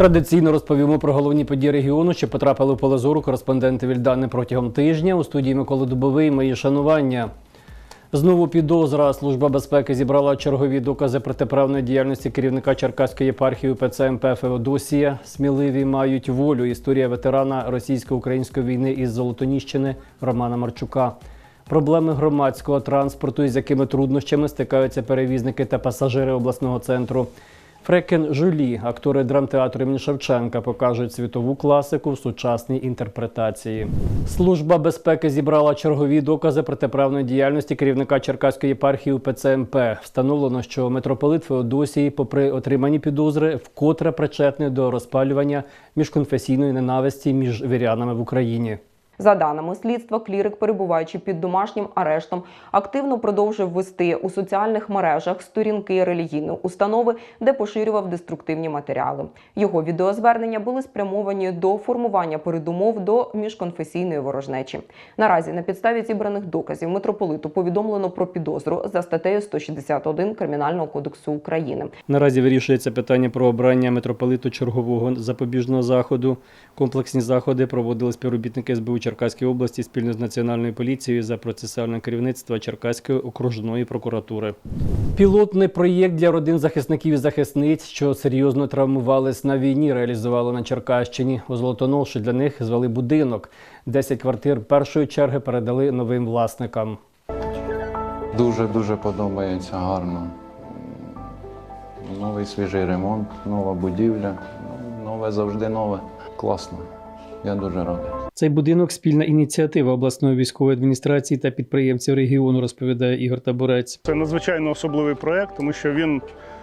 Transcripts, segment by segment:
Традиційно розповімо про головні події регіону, що потрапили в поле зору кореспонденти Вільдани протягом тижня. У студії Миколи Дубовий мої шанування. Знову підозра. Служба безпеки зібрала чергові докази протиправної діяльності керівника Черкаської єпархії УПЦ МП Феодосія. Сміливі мають волю. Історія ветерана російсько-української війни із Золотоніщини Романа Марчука. Проблеми громадського транспорту, із якими труднощами стикаються перевізники та пасажири обласного центру. Фрекен Жулі, актори драмтеатру імені Шевченка, покажуть світову класику в сучасній інтерпретації. Служба безпеки зібрала чергові докази протиправної діяльності керівника Черкаської єпархії УПЦ МП. Встановлено, що митрополит Феодосій, попри отримані підозри, вкотре причетний до розпалювання міжконфесійної ненависті між вірянами в Україні. За даними слідства, клірик, перебуваючи під домашнім арештом, активно продовжив вести у соціальних мережах сторінки релігійної установи, де поширював деструктивні матеріали. Його відеозвернення були спрямовані до формування передумов до міжконфесійної ворожнечі. Наразі на підставі зібраних доказів митрополиту повідомлено про підозру за статтею 161 Кримінального кодексу України. Наразі вирішується питання про обрання митрополиту чергового запобіжного заходу. Комплексні заходи проводили співробітники СБУ Черкаської області спільно з національною поліцією за процесуальне керівництво Черкаської окружної прокуратури. Пілотний проєкт для родин захисників і захисниць, що серйозно травмувались на війні, реалізували на Черкащині. У Золотоноші для них звели будинок. 10 квартир першої черги передали новим власникам. Дуже дуже подобається гарно. Новий свіжий ремонт, нова будівля. Ну, Нове завжди нове. Класно. Я дуже радий. Цей будинок спільна ініціатива обласної військової адміністрації та підприємців регіону, розповідає Ігор Табурець. Це надзвичайно особливий проект, тому що він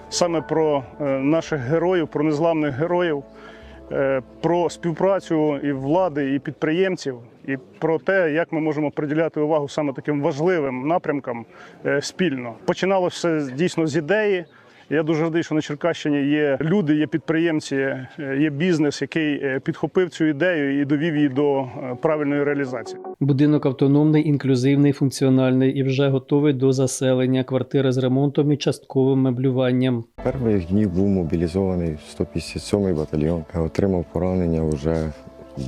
саме про е, наших героїв, про незламних героїв, е, про співпрацю і влади, і підприємців, і про те, як ми можемо приділяти увагу саме таким важливим напрямкам е, спільно. Починалося дійсно з ідеї. Я дуже радий, що на Черкащині є люди, є підприємці, е, є бізнес, який е, підхопив цю ідею і довів її до е, правильної реалізації. Будинок автономний, інклюзивний, функціональний і вже готовий до заселення. Квартири з ремонтом і частковим меблюванням. Перших днів був мобілізований 157-й батальйон. Отримав поранення вже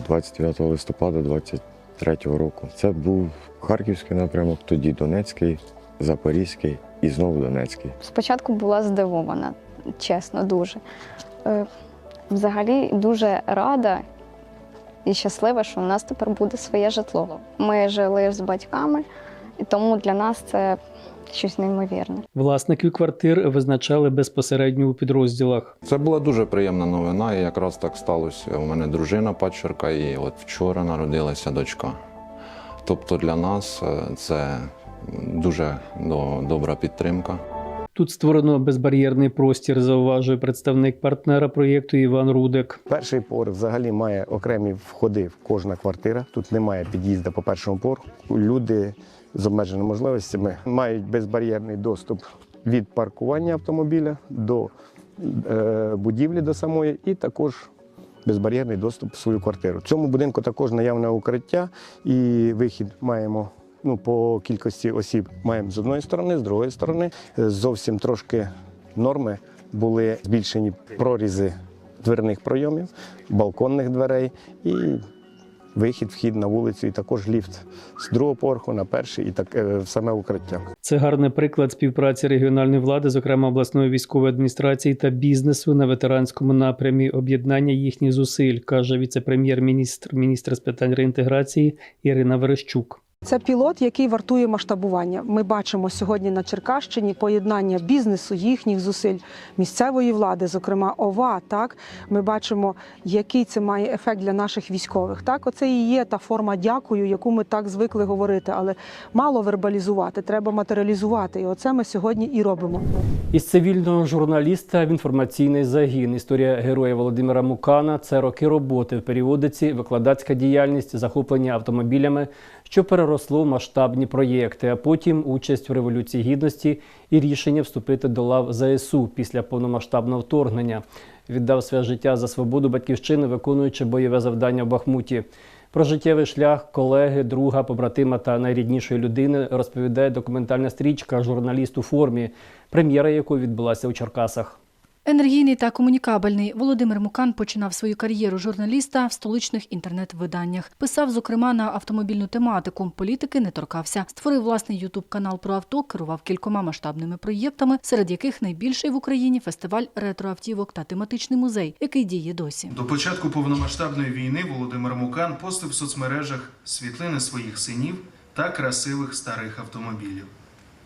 29 листопада 23 року. Це був Харківський напрямок, тоді Донецький, Запорізький і знову Донецький. Спочатку була здивована, чесно, дуже. Е, Взагалі дуже рада і щаслива, що у нас тепер буде своє житло. Ми жили з батьками, і тому для нас це щось неймовірне. Власників квартир визначали безпосередньо у підрозділах. Це була дуже приємна новина, і якраз так сталося. У мене дружина падчерка, і от вчора народилася дочка. Тобто для нас е, це дуже добра підтримка. Тут створено безбар'єрний простір, зауважує представник партнера проєкту Іван Рудик. Перший поверх взагалі має окремі входи в кожна квартира. Тут немає під'їзду по першому поверху. Люди з обмеженими можливостями мають безбар'єрний доступ від паркування автомобіля до е, будівлі до самої, і також безбар'єрний доступ в свою квартиру. В цьому будинку також наявне укриття і вихід маємо. Ну, по кількості осіб маємо з одної сторони, з другої сторони. Е, Зовсім трошки норми були збільшені прорізи дверних пройомів, балконних дверей і вихід, вхід на вулицю, і також ліфт з другого поверху на перший і так е, саме укриття. Це гарний приклад співпраці регіональної влади, зокрема обласної військової адміністрації та бізнесу на ветеранському напрямі, об'єднання їхніх зусиль, каже віце-прем'єр-міністр, міністр з питань реінтеграції Ірина Верещук. Це пілот, який вартує масштабування. Ми бачимо сьогодні на Черкащині поєднання бізнесу, їхніх зусиль, місцевої влади, зокрема ОВА. Так ми бачимо, який це має ефект для наших військових. Так, оце і є та форма дякую, яку ми так звикли говорити, але мало вербалізувати, треба матеріалізувати. І оце ми сьогодні і робимо. Із цивільного журналіста в інформаційний загін. Історія героя Володимира Мукана це роки роботи в періодиці, викладацька діяльність, захоплення автомобілями, що переросло в масштабні проєкти, а потім участь в революції гідності і рішення вступити до лав ЗСУ після повномасштабного вторгнення. Віддав своє життя за свободу батьківщини, виконуючи бойове завдання в Бахмуті. Про життєвий шлях колеги, друга, побратима та найріднішої людини розповідає документальна стрічка Журналіст у формі, прем'єра якої відбулася у Черкасах. Енергійний та комунікабельний Володимир Мукан починав свою кар'єру журналіста в столичних інтернет-виданнях. Писав, зокрема, на автомобільну тематику. Політики не торкався. Створив власний ютуб-канал про авто, керував кількома масштабними проєктами, серед яких найбільший в Україні фестиваль ретроавтівок та тематичний музей, який діє досі. До початку повномасштабної війни Володимир Мукан постив в соцмережах світлини своїх синів та красивих старих автомобілів.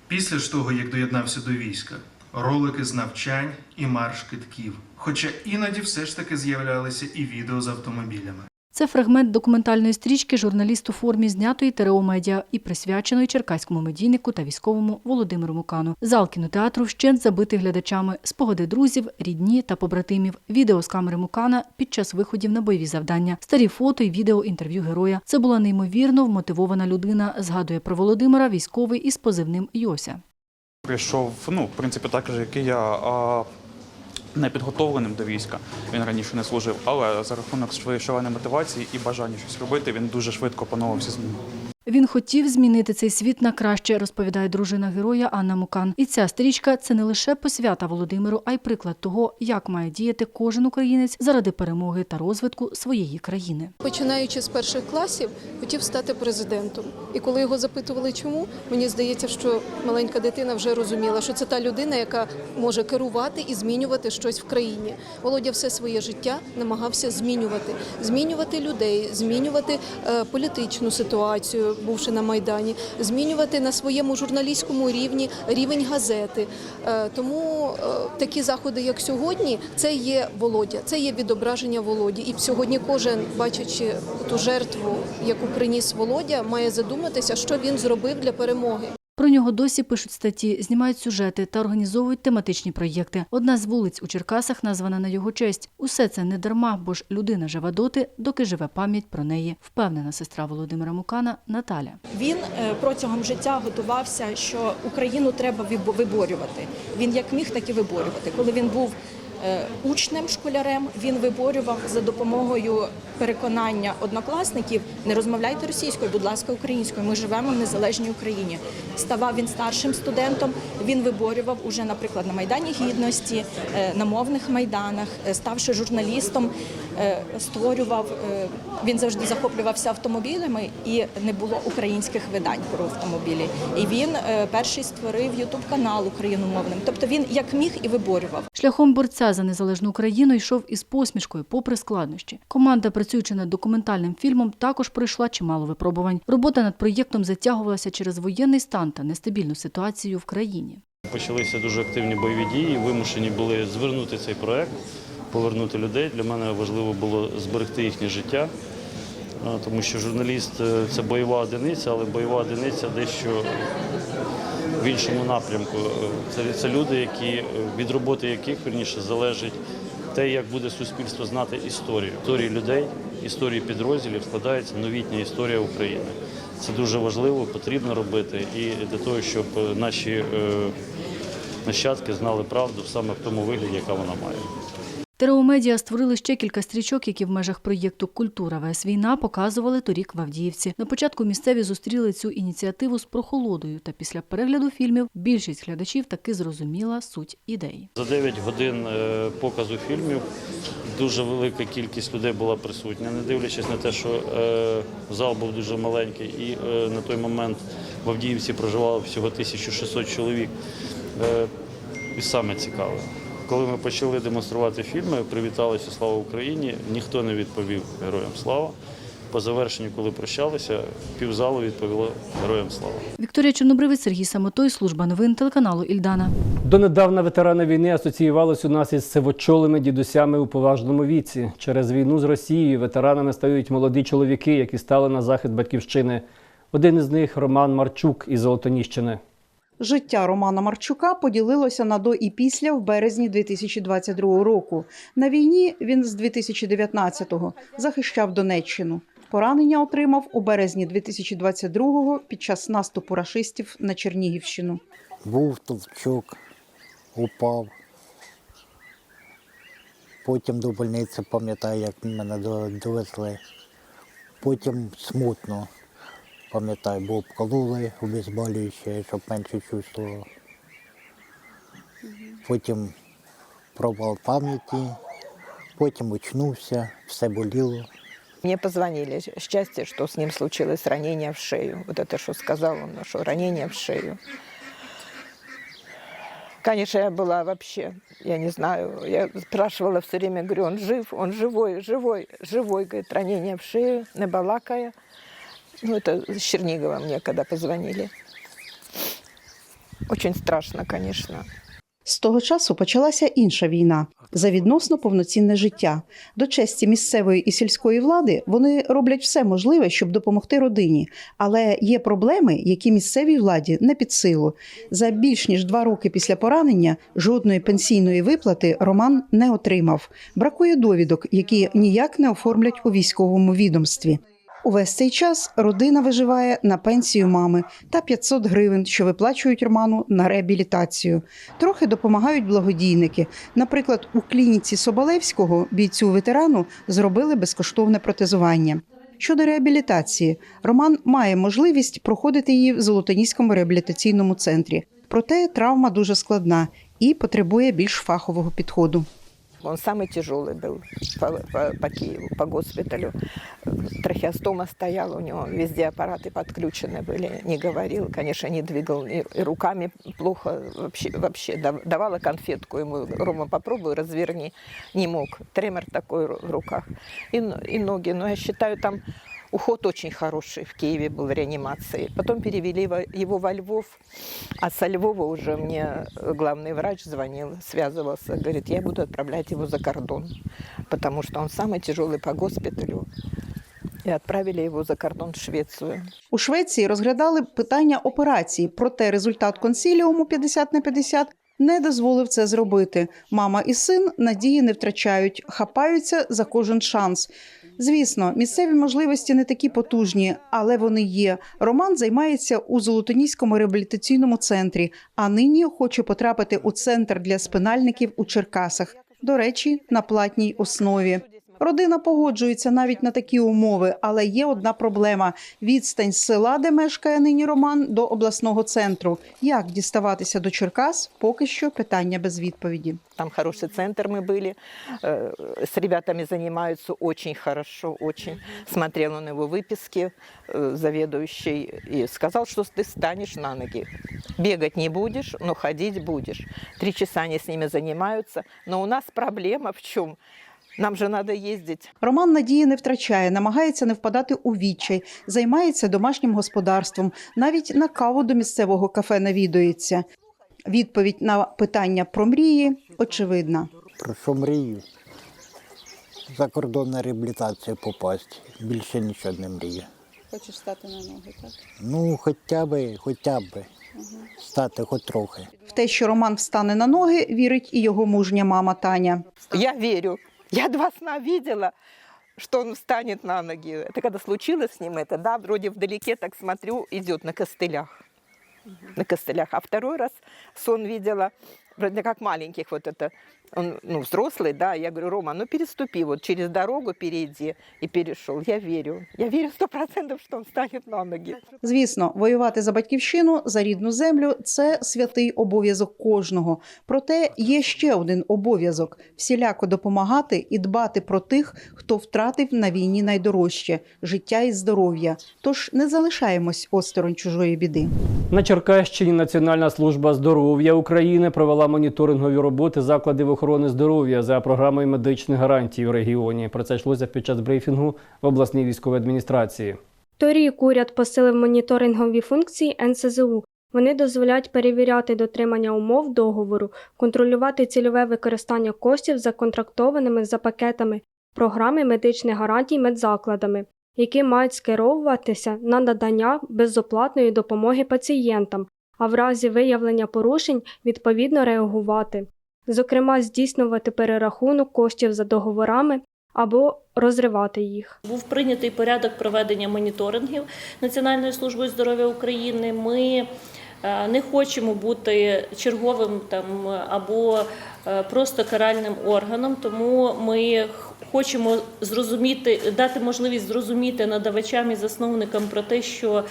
Після ж того, як доєднався до війська, ролики з навчань і марш китків. Хоча іноді все ж таки з'являлися і відео з автомобілями. Це фрагмент документальної стрічки журналіст у формі знятої ТРО Медіа і присвяченої черкаському медійнику та військовому Володимиру Мукану. Зал кінотеатру вщент забитий глядачами, спогади друзів, рідні та побратимів, відео з камери Мукана під час виходів на бойові завдання, старі фото і відео інтерв'ю героя. Це була неймовірно вмотивована людина. Згадує про Володимира військовий із позивним Йося. Прийшов, ну, в принципі, так же, як і я, а, не підготовленим до війська. Він раніше не служив, але за рахунок своєї шаленої мотивації і бажання щось робити, він дуже швидко опановувався з зміни. Він хотів змінити цей світ на краще, розповідає дружина героя Анна Мукан. І ця стрічка це не лише посвята Володимиру, а й приклад того, як має діяти кожен українець заради перемоги та розвитку своєї країни. Починаючи з перших класів, хотів стати президентом. І коли його запитували, чому, мені здається, що маленька дитина вже розуміла, що це та людина, яка може керувати і змінювати щось в країні. Володя все своє життя намагався змінювати, змінювати людей, змінювати е, політичну ситуацію, бувши на майдані, змінювати на своєму журналістському рівні рівень газети. Е, тому е, такі заходи, як сьогодні, це є Володя, це є відображення Володі. І сьогодні кожен, бачачи ту жертву, яку приніс Володя, має задуматися, що він зробив для перемоги. Про нього досі пишуть статті, знімають сюжети та організовують тематичні проєкти. Одна з вулиць у Черкасах названа на його честь. Усе це не дарма, бо ж людина живе доти, доки живе пам'ять про неї, впевнена сестра Володимира Мукана Наталя. Він е, протягом життя готувався, що Україну треба вибо- виборювати. Він як міг, так і виборювати. Коли він був учнем, школярем, він виборював за допомогою переконання однокласників не розмовляйте російською, будь ласка, українською. Ми живемо в незалежній Україні. Ставав він старшим студентом. Він виборював уже, наприклад, на майдані гідності, е, на мовних майданах, е, ставши журналістом, е, створював. е, Він завжди захоплювався автомобілями і не було українських видань про автомобілі. І він е, перший створив ютуб канал україномовним. Тобто він як міг і виборював. Шляхом борця за незалежну Україну йшов із посмішкою, попри складнощі. Команда, працюючи над документальним фільмом, також пройшла чимало випробувань. Робота над проєктом затягувалася через воєнний стан та нестабільну ситуацію в країні. Почалися дуже активні бойові дії. Вимушені були звернути цей проект, повернути людей. Для мене важливо було зберегти їхнє життя, тому що журналіст е, це бойова одиниця, але бойова одиниця дещо в іншому напрямку. Е, Це, це люди, які е, від роботи яких верніше залежить те, як буде суспільство знати історію. Історії людей, історії підрозділів складається новітня історія України. Це дуже важливо, потрібно робити і для того, щоб е, наші е, нащадки знали правду саме в тому вигляді, яка вона має. ТРО Медіа створили ще кілька стрічок, які в межах проєкту Культура ВС Війна показували торік в Авдіївці. На початку місцеві зустріли цю ініціативу з прохолодою, та після перегляду фільмів більшість глядачів таки зрозуміла суть ідеї. За 9 годин е, показу фільмів дуже велика кількість людей була присутня, не дивлячись на те, що е, зал був дуже маленький, і е, на той момент в Авдіївці проживало всього 1600 чоловік. І саме цікаве. Коли ми почали демонструвати фільми, привіталися Слава Україні, ніхто не відповів Героям Слава. По завершенню, коли прощалися, півзалу відповіло Героям Слава. Вікторія Чорнобривець, Сергій Самотой, служба новин телеканалу Ільдана. Донедавна ветерани війни асоціювалися у нас із сивочолими дідусями у поважному віці. Через війну з Росією ветеранами стають молоді чоловіки, які стали на захист батьківщини. Один із них Роман Марчук із Золотоніщини. Життя Романа Марчука поділилося на до і після в березні 2022 року. На війні він з 2019-го захищав Донеччину. Поранення отримав у березні 2022-го під час наступу рашистів на Чернігівщину. Був товчок, упав. Потім до больниці пам'ятаю, як мене довезли. Потім смутно пам'ятаю, бо обкололи обезболююче, щоб менше чувствував. Потім провал пам'яті, потім очнувся, все боліло. Мне позвонили. Счастье, что с ним случилось ранение в шею. Вот это, что сказал он, что ранение в шею. Конечно, я была вообще, я не знаю, я спрашивала все время, говорю, он жив, он живой, живой, живой, говорит, ранение в шею, не балакая. Ну, это с Чернигова мне когда позвонили. Очень страшно, конечно. З того часу почалася інша війна за відносно повноцінне життя. До честі місцевої і сільської влади вони роблять все можливе, щоб допомогти родині. Але є проблеми, які місцевій владі не під силу. За більш ніж два роки після поранення жодної пенсійної виплати Роман не отримав. Бракує довідок, які ніяк не оформлять у військовому відомстві. Увесь цей час родина виживає на пенсію мами та 500 гривень, що виплачують Роману на реабілітацію. Трохи допомагають благодійники. Наприклад, у клініці Соболевського бійцю ветерану зробили безкоштовне протезування. Щодо реабілітації, Роман має можливість проходити її в Золотоніському реабілітаційному центрі. Проте травма дуже складна і потребує більш фахового підходу. Он самый тяжелый был по, по, по Киеву, по госпиталю. Трахеостома стояла у него, везде аппараты подключены были. Не говорил, конечно, не двигал, и, и руками плохо вообще, вообще. Дав- Давала конфетку ему, Рома, попробуй, разверни. Не мог, тремор такой в руках. И, н- и ноги, но я считаю, там уход очень хороший в Киеве был в реанимации. Потом перевели во- его во Львов, а со Львова уже мне главный врач звонил, связывался, говорит, я буду отправлять его за кордон, потому что он самый тяжелый по госпиталю. И отправили его за кордон в Швецию. У Швеції розглядали питання операції, проте результат консіліуму 50 на 50 не дозволив це зробити. Мама і син надії не втрачають, хапаються за кожен шанс. Звісно, місцеві можливості не такі потужні, але вони є. Роман займається у Золотоніському реабілітаційному центрі, а нині хоче потрапити у центр для спинальників у Черкасах. До речі, на платній основі. Родина погоджується навіть на такі умови, але є одна проблема: відстань з села, де мешкає нині Роман, до обласного центру. Як діставатися до Черкас? Поки що питання без відповіді. Там хороший центр мы были, э, с ребятами занимаются очень хорошо, очень. Смотрел он его выписки, э, заведующий, и сказал, что ты станешь на ноги. Бегать не будешь, но ходить будешь. Три часа они с ними занимаются, но у нас проблема в чем? Нам же надо ездить. Роман надії не втрачає, намагається не впадати у відчай, займається домашнім господарством, навіть на каву до місцевого кафе навідується. Відповідь на питання про мрії очевидна. Про що мрію? За кордон на реабілітацію попасти. Більше нічого не мрію. Хочеш стати на ноги, так? Ну, хоча б, хоча б стати хоч трохи. В те, що Роман встане на ноги, вірить і його мужня мама Таня. Я верю. Я два сна видела, что он встанет на ноги. Это когда случилось с ним это, да, вроде вдалеке так смотрю, идет на костылях. На костылях. А второй раз сон видела, вроде как маленьких вот это. Он, ну, взрослый, да, я говорю, Рома, ну переступи, вот через дорогу перейди. И перешел. Я верю. Я верю сто процентов, что он станет на ноги. Звісно, воювати за батьківщину, за рідну землю це святий обов'язок кожного. Проте є ще один обов'язок всіляко допомагати і дбати про тих, хто втратив на війні найдорожче життя і здоров'я. Тож не залишаємось осторонь чужої біди. На Черкащині Національна служба здоров'я України провела моніторингові роботи закладів охорони здоров'я за програмою медичних гарантій у регіоні. Про це йшлося під час брифінгу в обласній військовій адміністрації. Торік уряд посилив моніторингові функції НСЗУ. Вони дозволяють перевіряти дотримання умов договору, контролювати цільове використання коштів законтрактованими за пакетами програми медичних гарантій медзакладами, які мають скеровуватися на надання безоплатної допомоги пацієнтам, а в разі виявлення порушень відповідно реагувати, зокрема здійснювати перерахунок коштів за договорами або розривати їх. Був прийнятий порядок проведення моніторингів Національною службою здоров'я України. Ми Е, Не хочемо бути черговим там або е, просто каральним органом, тому ми хочемо зрозуміти, дати можливість зрозуміти надавачам і засновникам про те, що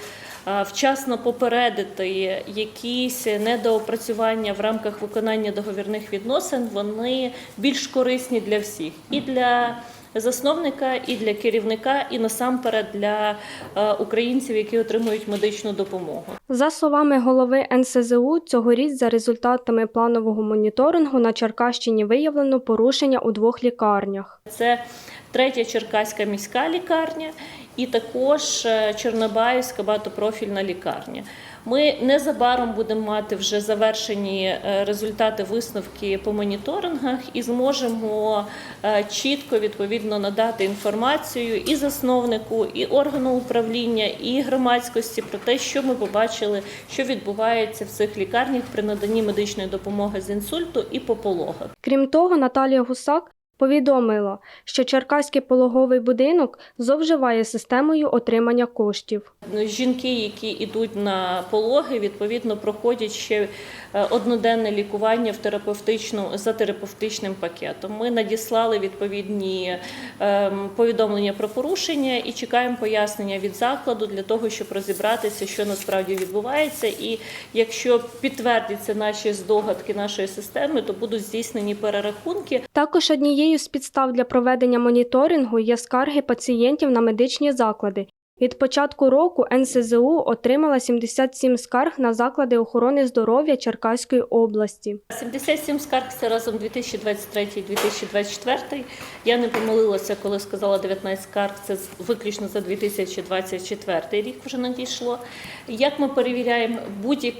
вчасно попередити якісь недоопрацювання в рамках виконання договірних відносин, вони більш корисні для всіх. І для засновника, і для керівника, і насамперед для е, українців, які отримують медичну допомогу. За словами голови НСЗУ, цьогоріч за результатами планового моніторингу на Черкащині виявлено порушення у двох лікарнях. Це третя Черкаська міська лікарня і також е, Чорнобаївська багатопрофільна лікарня. Ми незабаром будемо мати вже завершені е, результати висновки по моніторингах і зможемо е, чітко відповідно надати інформацію і засновнику, і органу управління, і громадськості про те, що ми побачили, що відбувається в цих лікарнях при наданні медичної допомоги з інсульту і по пологах. Крім того, Наталія Гусак повідомила, що Черкаський пологовий будинок зловживає системою отримання коштів. Жінки, які йдуть на пологи, відповідно проходять ще е, одноденне лікування в терапевтичну за терапевтичним пакетом. Ми надіслали відповідні ем, повідомлення про порушення і чекаємо пояснення від закладу для того, щоб розібратися, що насправді відбувається. І якщо підтвердяться наші здогадки нашої системи, то будуть здійснені перерахунки. Також однією з підстав для проведення моніторингу є скарги пацієнтів на медичні заклади. Від початку року НСЗУ отримала 77 скарг на заклади охорони здоров'я Черкаської області. 77 скарг це разом 2023-2024. Я не помилилася, коли сказала 19 скарг. Це виключно за 2024 рік вже надійшло. Як ми перевіряємо будь-яку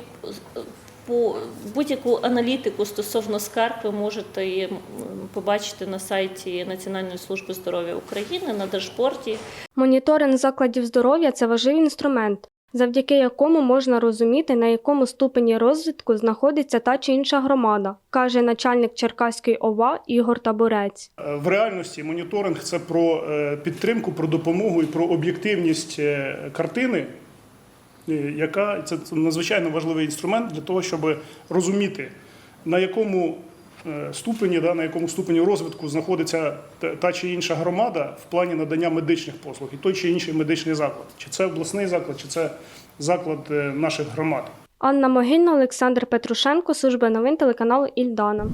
по будь-яку аналітику стосовно скарг, ви можете побачити на сайті Національної служби здоров'я України на дашборді. Моніторинг закладів здоров'я це важливий інструмент, завдяки якому можна розуміти, на якому ступені розвитку знаходиться та чи інша громада, каже начальник Черкаської ОВА Ігор Табурець. В реальності моніторинг це про е, підтримку, про допомогу і про об'єктивність е, картини, яка це надзвичайно важливий інструмент для того, щоб розуміти, на якому е, ступені, да, на якому ступені розвитку знаходиться та- та чи інша громада в плані надання медичних послуг і той чи інший медичний заклад. Чи це обласний заклад, чи це заклад е, наших громад. Анна Могильна, Олександр Петрушенко, служба новин телеканалу Ільдана.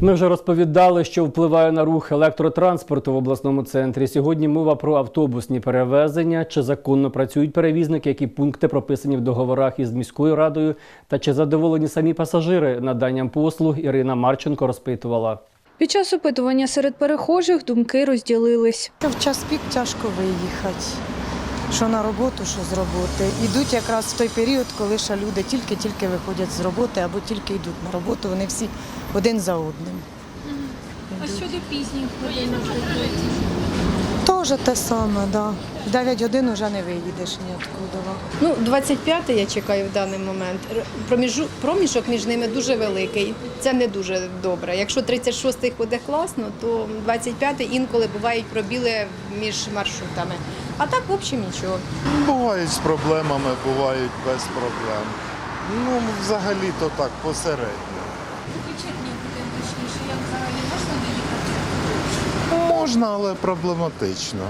Ми вже розповідали, що впливає на рух електротранспорту в обласному центрі. Сьогодні мова про автобусні перевезення. Чи законно працюють перевізники, які пункти прописані в договорах із міською радою, та чи задоволені самі пасажири наданням послуг Ірина Марченко розпитувала. Під час опитування серед перехожих думки розділились. В час пік тяжко виїхати. Що на роботу, що з роботи. Ідуть якраз в той період, коли ще люди тільки-тільки виходять з роботи або тільки йдуть на роботу, вони всі один за одним. А щодо пізніх годин Теж те саме, так. Да. В 9 годин вже не виїдеш ніоткуди. Ну, 25 я чекаю в даний момент. Проміжу- проміжок між ними дуже великий. Це не дуже добре. Якщо 36-й ходить класно, то 25-й інколи бувають пробіли між маршрутами. А так, в общем, нічого. Бувають з проблемами, бувають без проблем. Ну, взагалі то так, посередньо. Точніше, як взагалі можна доїхати? Можна, але проблематично.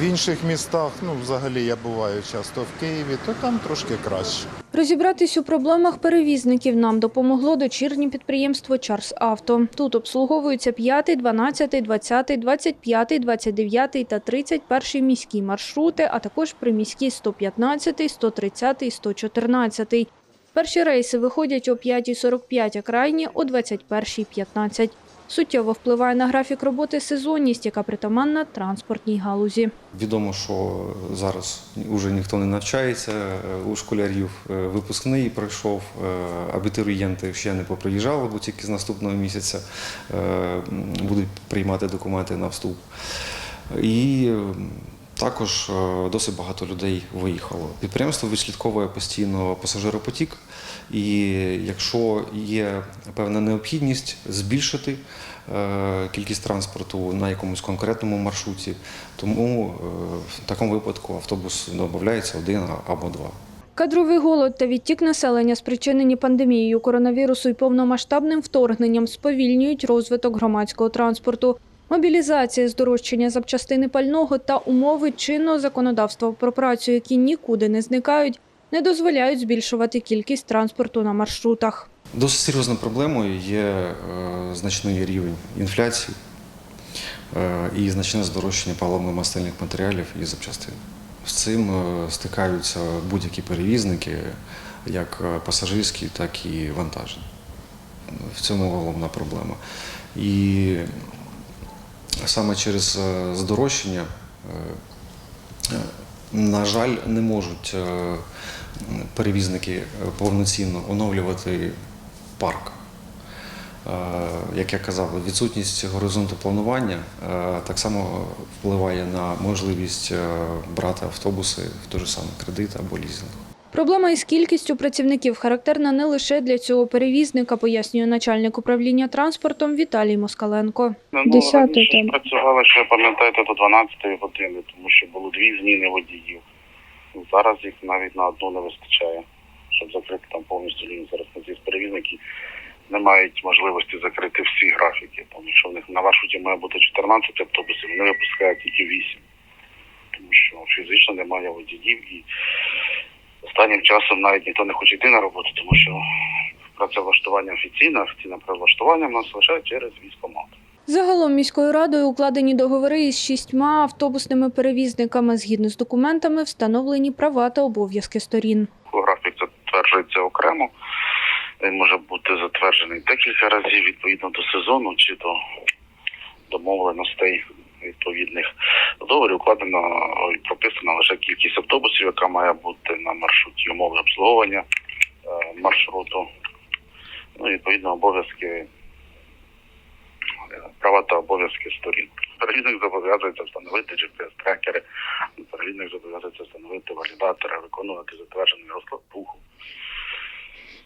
В інших містах, ну, взагалі я буваю часто в Києві, то там трошки краще. Розібратись у проблемах перевізників нам допомогло дочірнє підприємство Чарс Авто. Тут обслуговуються 5, 12, 20, 25, 29 та 31 міські маршрути, а також приміські 115, 130, 114. Перші рейси виходять о 5.45, а крайні о 21.15. Суттєво впливає на графік роботи сезонність, яка притаманна транспортній галузі. Відомо, що зараз вже ніхто не навчається е, у школярів. Е, Випускний пройшов, е, абітурієнти ще не поприїжджали, бо тільки з наступного місяця будуть приймати документи на вступ. І також е, досить багато людей виїхало. Підприємство відслідковує постійно пасажиропотік, і якщо є певна необхідність збільшити е, кількість транспорту на якомусь конкретному маршруті, тому е, в такому випадку автобус додається один або два. Кадровий голод та відтік населення, спричинені пандемією коронавірусу і повномасштабним вторгненням, сповільнюють розвиток громадського транспорту. Мобілізація, здорожчання запчастини пального та умови чинного законодавства про працю, які нікуди не зникають, не дозволяють збільшувати кількість транспорту на маршрутах. Досить серйозною проблемою є е, значний рівень інфляції е, і значне здорожчання паливно-мастильних матеріалів і запчастин. З цим е, стикаються будь-які перевізники, як пасажирські, так і вантажні. В цьому головна проблема. І саме через е, здорожчання, е, на жаль, не можуть е, перевізники повноцінно оновлювати парк. Як я казав, відсутність горизонту планування так само впливає на можливість брати автобуси в той же самий кредит або лізинг. Проблема із кількістю працівників характерна не лише для цього перевізника, пояснює начальник управління транспортом Віталій Москаленко. Ну, раніше ж працювали, ще пам'ятаєте, до 12 години, тому що було дві зміни водіїв. Зараз їх навіть на одну не вистачає, щоб закрити там повністю лінію. Зараз на ці перевізники не мають можливості закрити всі графіки, тому що в них на маршруті має бути 14 автобусів, вони випускають тільки 8. Тому що фізично немає водіїв і останнім часом навіть ніхто не хоче йти на роботу, тому що працевлаштування офіційне, офіційне працевлаштування в нас лише через військкомат. Загалом міською радою укладені договори із шістьма автобусними перевізниками. Згідно з документами, встановлені права та обов'язки сторін. Графік затверджується окремо. Він може бути затверджений декілька разів відповідно до сезону чи до домовленостей відповідних. В договорі укладено і прописана лише кількість автобусів, яка має бути на маршруті умови обслуговування е, маршруту. Ну, і, відповідно, обов'язки, е, права та обов'язки сторін. Перевізник зобов'язується встановити GPS-трекери, перевізник зобов'язується встановити валідатори, виконувати затверджений розклад руху.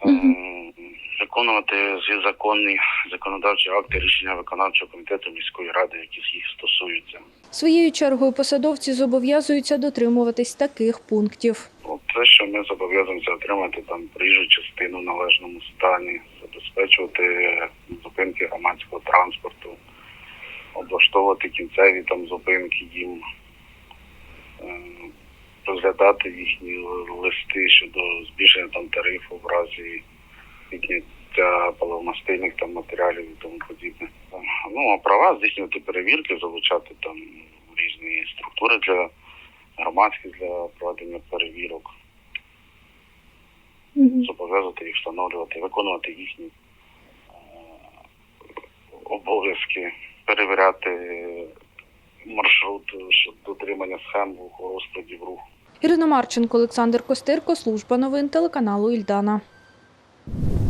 Ем, виконувати всі законні законодавчі акти рішення виконавчого комітету міської ради, які їх стосуються. Своєю чергою посадовці зобов'язуються дотримуватись таких пунктів. Те, що ми зобов'язуємося отримати там проїжджу частину в належному стані, забезпечувати зупинки громадського транспорту, облаштовувати кінцеві там зупинки їм, е, розглядати їхні листи щодо збільшення там тарифу в разі підняття паливомастильних там матеріалів і тому подібне. Ну а права здійснювати перевірки, залучати там різні структури для громадських для проведення перевірок, зобов'язувати їх встановлювати, виконувати їхні е, обов'язки, перевіряти маршрут щодо дотримання схем розкладів руху. Ірина Марченко, Олександр Костирко, служба новин телеканалу Ільдана.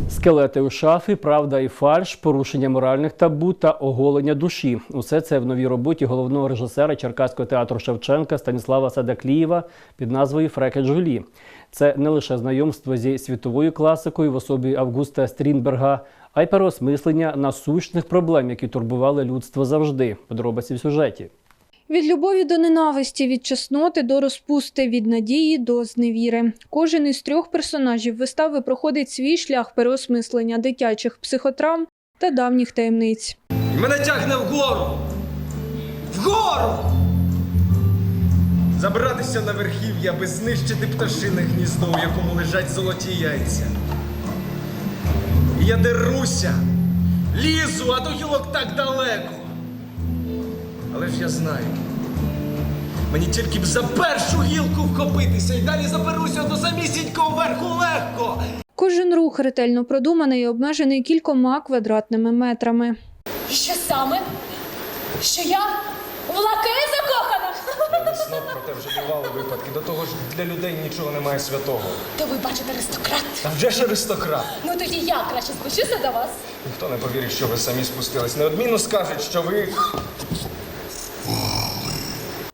Скелети у шафі, правда і фальш, порушення моральних табу та оголення душі. Усе це в новій роботі головного режисера Черкаського театру Шевченка Станіслава Садаклієва під назвою Фреке Джолі. Це не лише знайомство зі світовою класикою в особі Августа Стрінберга, а й переосмислення насущних проблем, які турбували людство завжди. Подробиці в сюжеті. Від любові до ненависті, від чесноти до розпусти, від надії до зневіри. Кожен із трьох персонажів вистави проходить свій шлях переосмислення дитячих психотравм та давніх таємниць. Мене тягне вгору. Вгору! Забратися на верхів'я, аби знищити пташине гніздо, у якому лежать золоті яйця. І я деруся, лізу, а до гілок так далеко. Але ж я знаю. Мені тільки б за першу гілку вхопитися і далі заберуся до самісінького верху легко. Кожен рух ретельно продуманий і обмежений кількома квадратними метрами. Що саме? Що я в лакеї закохана? Знов проте вже бували випадки. До того ж для людей нічого немає святого. То ви бачите аристократ. Та вже ж аристократ. Ну тоді я краще спущуся до вас. Ніхто не повірить, що ви самі спустились. Неодмінно скажуть, що ви.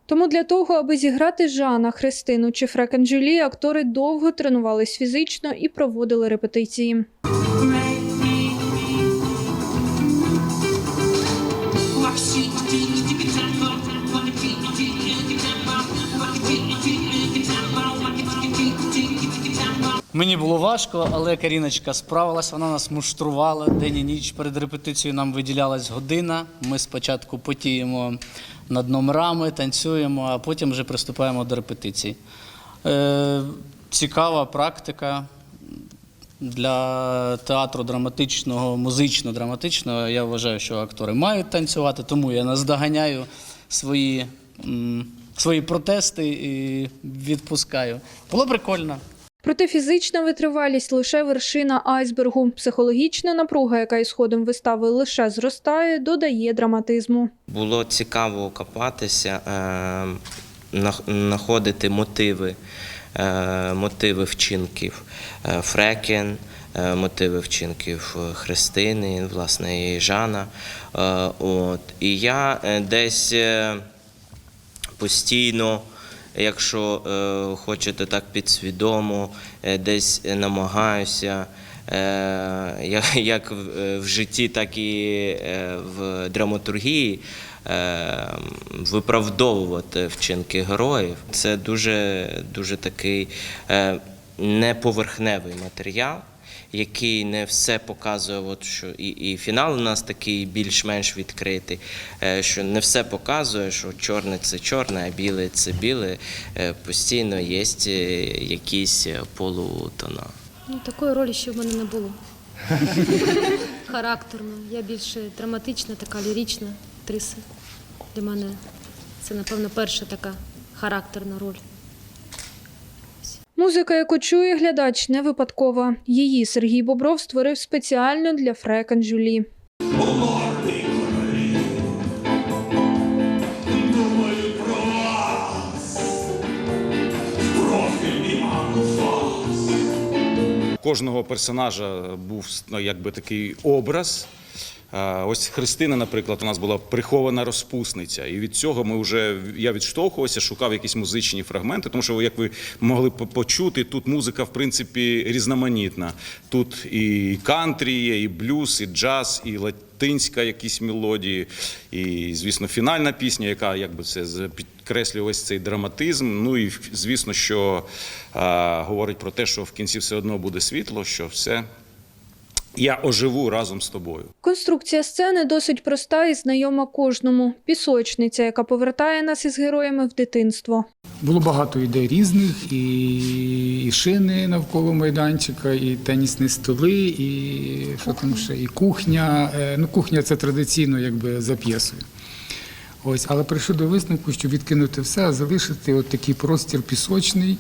Тому для того, аби зіграти Жана, Христину чи Фрекенджелі, актори довго тренувались фізично і проводили репетиції. Мені було важко, але Каріночка справилась, вона нас муштрувала день і ніч. Перед репетицією нам виділялась година. Ми спочатку потіємо над номерами, танцюємо, а потім вже приступаємо до репетицій. Е, цікава практика для театру драматичного, музично-драматичного. Я вважаю, що актори мають танцювати, тому я наздоганяю свої, м, свої протести і відпускаю. Було прикольно. Проте фізична витривалість лише вершина айсбергу. Психологічна напруга, яка ісходом вистави лише зростає, додає драматизму. Було цікаво копатися, е, знаходити мотиви, е, мотиви вчинків е, Фрекен, мотиви вчинків Христини, власне, і Жана. От. І я десь постійно. Якщо е, хочете так підсвідомо, е, десь намагаюся е, як, в, житті, так і в драматургії виправдовувати вчинки героїв. Це дуже, дуже такий неповерхневий матеріал. Який не все показує, от що і, і фінал у нас такий більш-менш відкритий, е, що не все показує, що чорне це чорне, а біле це біле. Е, Постійно є е, якісь полутона. Ну, такої ролі ще в мене не було. Характерно. Я більше драматична, така лірична актриса. Для мене це, напевно, перша така характерна роль. Музика, яку чує глядач, не випадкова. Її Сергій Бобров створив спеціально для Фрекен Жюлі. кожного персонажа був ну, якби такий образ. Е, Ось Христина, наприклад, у нас була прихована розпусниця, і від цього ми вже я відштовхувався, шукав якісь музичні фрагменти, тому що, як ви могли почути, тут музика в принципі різноманітна. Тут і кантрі є, і блюз, і джаз, і латинська якісь мелодії, і, звісно, фінальна пісня, яка якби це підкреслює ось цей драматизм. Ну і звісно, що е, говорить про те, що в кінці все одно буде світло, що все. Я оживу разом з тобою. Конструкція сцени досить проста і знайома кожному. Пісочниця, яка повертає нас із героями в дитинство. Було багато ідей різних, і, і шини навколо майданчика, і тенісні столи, і що там ще, і кухня. Е, Ну, кухня це традиційно якби за п'єсою. Ось, але прийшов до висновку, що відкинути все, а залишити от такий простір пісочний.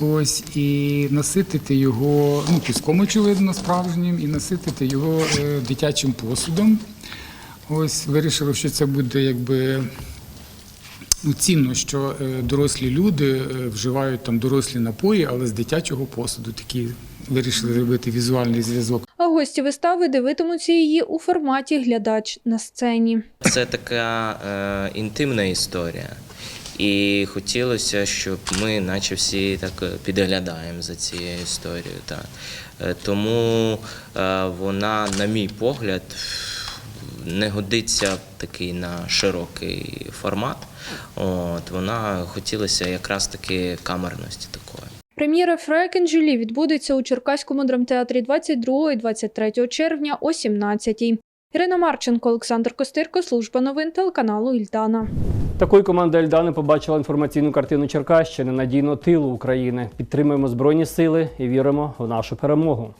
Ось і наситити його ну, піском, очевидно, справжнім, і наситити його е, дитячим посудом. Ось вирішили, що це буде якби ну, цінно, що е, дорослі люди е, вживають там дорослі напої, але з дитячого посуду. Такі вирішили зробити візуальний зв'язок. А гості вистави дивитимуться її у форматі глядач на сцені. Це така е, інтимна історія. І хотілося, щоб ми, наче всі, так е, підглядаємо за цією історією. Так. Е, Тому е, вона, на мій погляд, не годиться такий на широкий формат. От, вона хотілося якраз таки камерності такої. Прем'єра Фрекен Жюлі відбудеться у Черкаському драмтеатрі 22 і 23 червня о 17 Ірина Марченко, Олександр Костирко, служба новин телеканалу Ільдана. Такою команда Ільдани побачила інформаційну картину Черкащини надійно тилу України. Підтримуємо збройні сили і віримо в нашу перемогу.